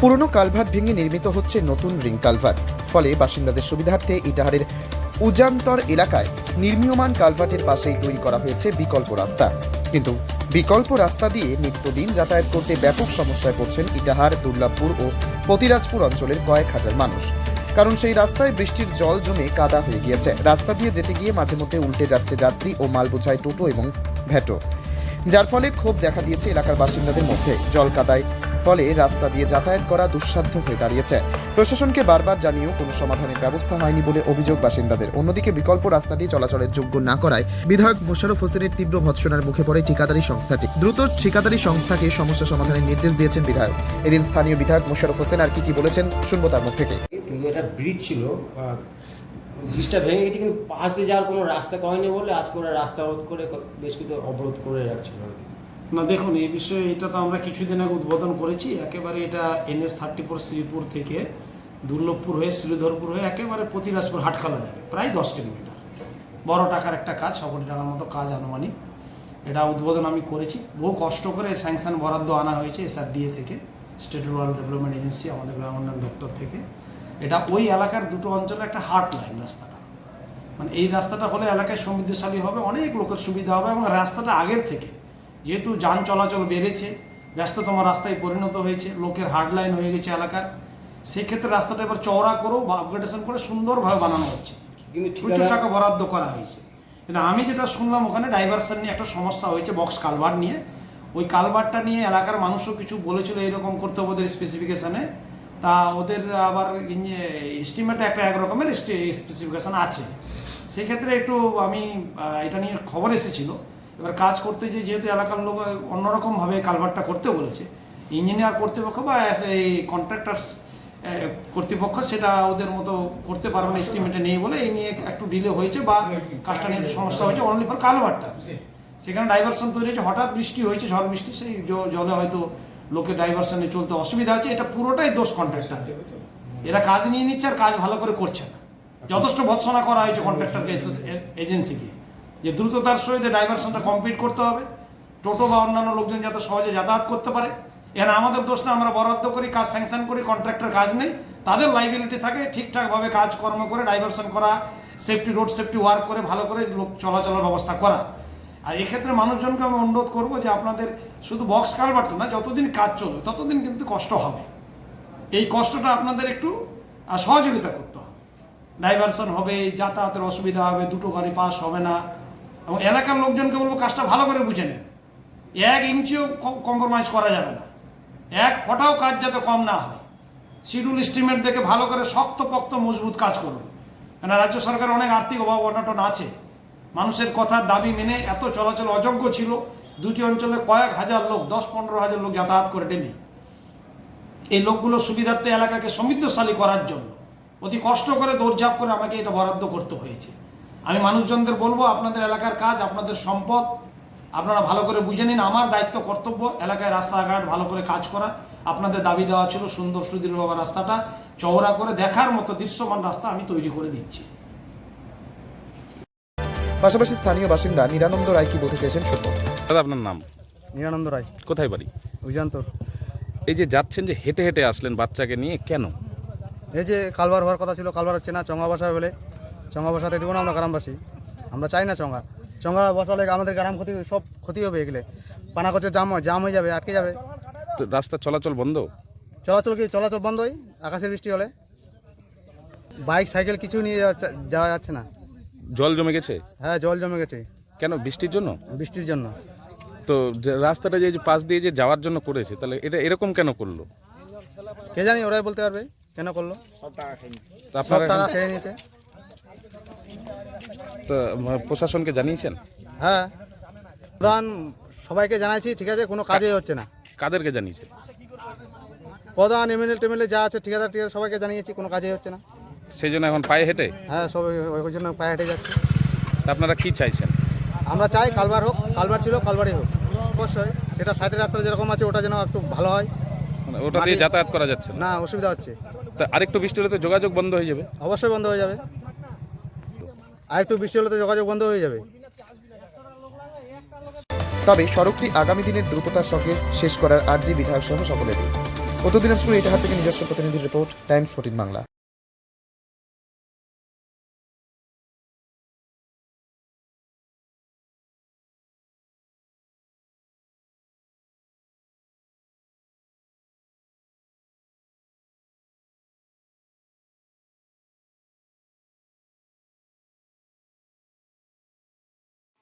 পুরনো কালভার্ট ভেঙে নির্মিত হচ্ছে নতুন রিং কালভার্ট ফলে বাসিন্দাদের সুবিধার্থে ইটাহারের উজান্তর এলাকায় নির্মীয়মান কালভার্টের পাশেই তৈরি করা হয়েছে বিকল্প রাস্তা। কিন্তু বিকল্প রাস্তা দিয়ে নিত্যদিন যাতায়াত করতে ব্যাপক সমস্যায় পড়ছেন ইটাহার, দুর্লাভপুর ও পতিরাজপুর অঞ্চলের কয়েক হাজার মানুষ। কারণ সেই রাস্তায় বৃষ্টির জল জমে কাদা হয়ে গিয়েছে। রাস্তা দিয়ে যেতে গিয়ে মাঝে মধ্যে উল্টে যাচ্ছে যাত্রী ও মাল বোঝাই টোটো এবং ভ্যাটো যার ফলে ক্ষোভ দেখা দিয়েছে এলাকার বাসিন্দাদের মধ্যে। জল কাদায় ফলে রাস্তা দিয়ে যাতায়াত করা দুঃসাধ্য হয়ে দাঁড়িয়েছে। প্রশাসনকে বারবার জানিয়েও কোনো সমাধানের ব্যবস্থা হয়নি বলে অভিযোগ বাসিন্দাদের। অন্যদিকে বিকল্প রাস্তাটি চলাচলের যোগ্য না করায় বিধায়ক মোশারফ হোসেনের তীব্র ভৎসনার মুখে পড়ে ঠিকাদারি সংস্থাটি। দ্রুত ঠিকাদারি সংস্থাকে সমস্যা সমাধানের নির্দেশ দিয়েছেন বিধায়ক। এদিন স্থানীয় বিধায়ক মোশারফ হোসেন আর কি কি বলেছেন শুনব তার মুখ থেকে। ব্রিজ ছিল ব্রিজটা ভেঙে গেছে, কিন্তু পাশ দিয়ে যাওয়ার কোনো রাস্তা করেনি বলে আজকে ওরা রাস্তা অবরোধ করে বেশ কিছু অবরোধ করে রাখছিল। না, দেখুন, এই বিষয়ে এটা তো আমরা কিছুদিন আগে উদ্বোধন করেছি। একেবারে এটা এনএস থার্টি ফোর শ্রীপুর থেকে দুর্লভপুর হয়ে, শ্রীধরপুর হয়ে একেবারে প্রতিরাজপুর হাটখালা যাবে, প্রায় দশ কিলোমিটার। বড় টাকার একটা কাজ ছ কোটি টাকার মতো কাজ আনুমানিক। এটা উদ্বোধন আমি করেছি। বহু কষ্ট করে স্যাংশন বরাদ্দ আনা হয়েছে এসআর এসআরডিএ থেকে, স্টেট রুরাল ডেভেলপমেন্ট এজেন্সি, আমাদের গ্রাম উন্নয়ন দপ্তর থেকে। এটা ওই এলাকার দুটো অঞ্চলে একটা হার্ট লাইন রাস্তাটা। মানে এই রাস্তাটা হলে এলাকায় সমৃদ্ধশালী হবে, অনেক লোকের সুবিধা হবে এবং রাস্তাটা আগের থেকে। যেহেতু যান চলাচল বেড়েছে ব্যস্ততম রাস্তায় পরিণত হয়েছে লোকের হার্ড লাইন হয়ে গেছে এলাকার সেক্ষেত্রে রাস্তাটা এবার চওড়া করেও বা আপগ্রেডেশন করে সুন্দরভাবে বানানো হচ্ছে। কিন্তু প্রচুর টাকা বরাদ্দ করা হয়েছে। কিন্তু আমি যেটা শুনলাম ওখানে ডাইভারশন নিয়ে একটা সমস্যা হয়েছে বক্স কালভার নিয়ে। ওই কালভারটা নিয়ে এলাকার মানুষও কিছু বলেছিল এরকম করতে হবে ওদের স্পেসিফিকেশানে তা ওদের আবার এস্টিমেটে একটা এক রকমের স্পেসিফিকেশন আছে। সেক্ষেত্রে একটু আমি এটা নিয়ে খবর এসেছিল। এবার কাজ করতে যে যেহেতু এলাকার লোক অন্যরকমভাবে কালভারটা করতে বলেছে ইঞ্জিনিয়ার কর্তৃপক্ষ বা এই কন্ট্রাক্টার্স কর্তৃপক্ষ সেটা ওদের মতো করতে পারবে না এস্টিমেটে নেই বলে এই নিয়ে একটু ডিলে হয়েছে বা কাজটা নিয়ে সমস্যা হয়েছে অনলি ফর কালভারটা সেখানে ডাইভারশন তৈরি হয়েছে, হঠাৎ বৃষ্টি হয়েছে, ঝড় বৃষ্টি, সেই জলে হয়তো লোকে ডাইভারশনে চলতে অসুবিধা হচ্ছে এটা পুরোটাই দোষ কন্ট্রাক্টার এরা কাজ নিয়ে নিচ্ছে আর কাজ ভালো করে করছে না। যথেষ্ট ভৎসনা করা হয়েছে কন্ট্রাক্টরকে এজেন্সিকে যে দ্রুততার সহিত ডাইভারশনটা কমপ্লিট করতে হবে। টোটো বা অন্যান্য লোকজন যাতে সহজে যাতায়াত করতে পারে। এখানে আমাদের দোষ না, আমরা বরাদ্দ করি, কাজ স্যাংশন করি কন্ট্রাক্টর কাজ নেই। তাদের লাইবিলিটি থাকে, ঠিকঠাকভাবে কাজকর্ম করে ডাইভারশন করা সেফটি রোড সেফটি ওয়ার্ক করে, ভালো করে লোক চলাচলের ব্যবস্থা করা। আর এক্ষেত্রে মানুষজনকে আমি অনুরোধ করব যে আপনাদের শুধু বক্স কালভারটা না, যতদিন কাজ চলবে, ততদিন কিন্তু কষ্ট হবে। এই কষ্টটা আপনাদের একটু সহযোগিতা করতে হবে। ডাইভারশন হবে, যাতায়াতের অসুবিধা হবে, দুটো গাড়ি পাস হবে না এবং এলাকার লোকজনকে বলব কাজটা ভালো করে বুঝে নেন এক ইঞ্চিও কম্প্রোমাইজ করা যাবে না। এক ফটাও কাজ যাতে কম না হয়। শিডিউল স্টিমেট দেখে ভালো করে শক্ত পক্ত মজবুত কাজ করুন। কেন রাজ্য সরকারের অনেক আর্থিক অভাব অনটন আছে। মানুষের কথার দাবি মেনে এত চলাচল অযোগ্য ছিল, দুটি অঞ্চলে কয়েক হাজার লোক, দশ পনেরো হাজার লোক যাতায়াত করে ডেলি। এই লোকগুলোর সুবিধার্থে এলাকাকে সমৃদ্ধশালী করার জন্য। অতি কষ্ট করে দৌড়ঝাঁপ করে আমাকে এটা বরাদ্দ করতে হয়েছে। আমি মানুষজনদের বলব আপনাদের এলাকার কাজ আপনাদের সম্পদ আপনারা ভালো করে বুঝে নিন। আমার দায়িত্ব কর্তব্য এলাকায় রাস্তাঘাট ভালো করে কাজ করা। আপনাদের দাবি দেওয়া ছিল সুন্দর সুদৃঢ়ভাবে রাস্তাটা চওড়া করে দেখার মতো দৃশ্যমান রাস্তা আমি তৈরি করে দিচ্ছি। পাশাপাশি স্থানীয় বাসিন্দা নিরানন্দ রায় কি বলতে চেয়েছেন শুনব দাদা আপনার নাম? নিরানন্দ রায়। কোথায় বাড়ি? উজান্তর এই যে যাচ্ছেন যে হেঁটে হেঁটে আসলেন বাচ্চাকে নিয়ে কেন? এই যে কালবার হওয়ার কথা ছিল কালবার হচ্ছে না চঙ্গা বসা বলে চঙ্গা বসাতে দেবো না আমরা গ্রামবাসী। আমরা চাই না চঙ্গা। চঙ্গা বসালে আমাদের গ্রাম ক্ষতি সব ক্ষতি হবে এগুলো। পানা করছে জাম হয় জাম হয়ে যাবে আটকে যাবে। তো রাস্তা চলাচল বন্ধ? চলাচল কি? চলাচল বন্ধ হয় আকাশের বৃষ্টি হলে। বাইক সাইকেল কিছু নিয়ে যাওয়া যাওয়া যাচ্ছে না। জল জমে গেছে? হ্যাঁ জল জমে গেছে। কেন বৃষ্টির জন্য? বৃষ্টির জন্য। তো যে রাস্তাটা যে যে পাশ দিয়ে যে যাওয়ার জন্য করেছে তাহলে এটা এরকম কেন করল? কে জানি ওরাই বলতে পারবে কেন করল? সব টাকা খেয়ে নিয়েছে। তো, প্রশাসনকে জানিয়েছেন? হ্যাঁ। প্রধান সবাইকে জানাইছি ঠিক আছে কোনো কাজই হচ্ছে না। কাদেরকে জানিয়েছেন? প্রধান এমএলএ টেমএলএ যা আছে ঠিকাদার ঠিকাদার সবাইকে জানিয়েছি কোনো কাজই হচ্ছে না। সেই জন্য এখন পায়ে হেঁটে? হ্যাঁ সবাই ওই- জন্য পায়ে হেঁটে যাচ্ছে। তা আপনারা কি চাইছেন? আমরা চাই কালবার হোক কালবার ছিল কালবারই হোক। অবশ্যই সেটা সাইডের রাস্তা যেরকম আছে ওটা যেন একটু ভালো হয়। মানে ওটা দিয়ে যাতায়াত করা যাচ্ছে না? না অসুবিধা হচ্ছে। তা আরেকটু বৃষ্টি হলে তো যোগাযোগ বন্ধ হয়ে যাবে। অবশ্যই বন্ধ হয়ে যাবে। আর একটু বৃষ্টি হলে তো যোগাযোগ বন্ধ হয়ে যাবে। তবে সড়কটি আগামী দিনের দ্রুততার সঙ্গে শেষ করার আর্জি বিধায়ক সহ সকলেরই। উত্তর দিনাজপুর ইটাহার থেকে নিজস্ব প্রতিনিধি রিপোর্ট, টাইমস ফোর্টিন বাংলা।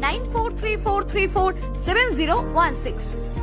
9434347016.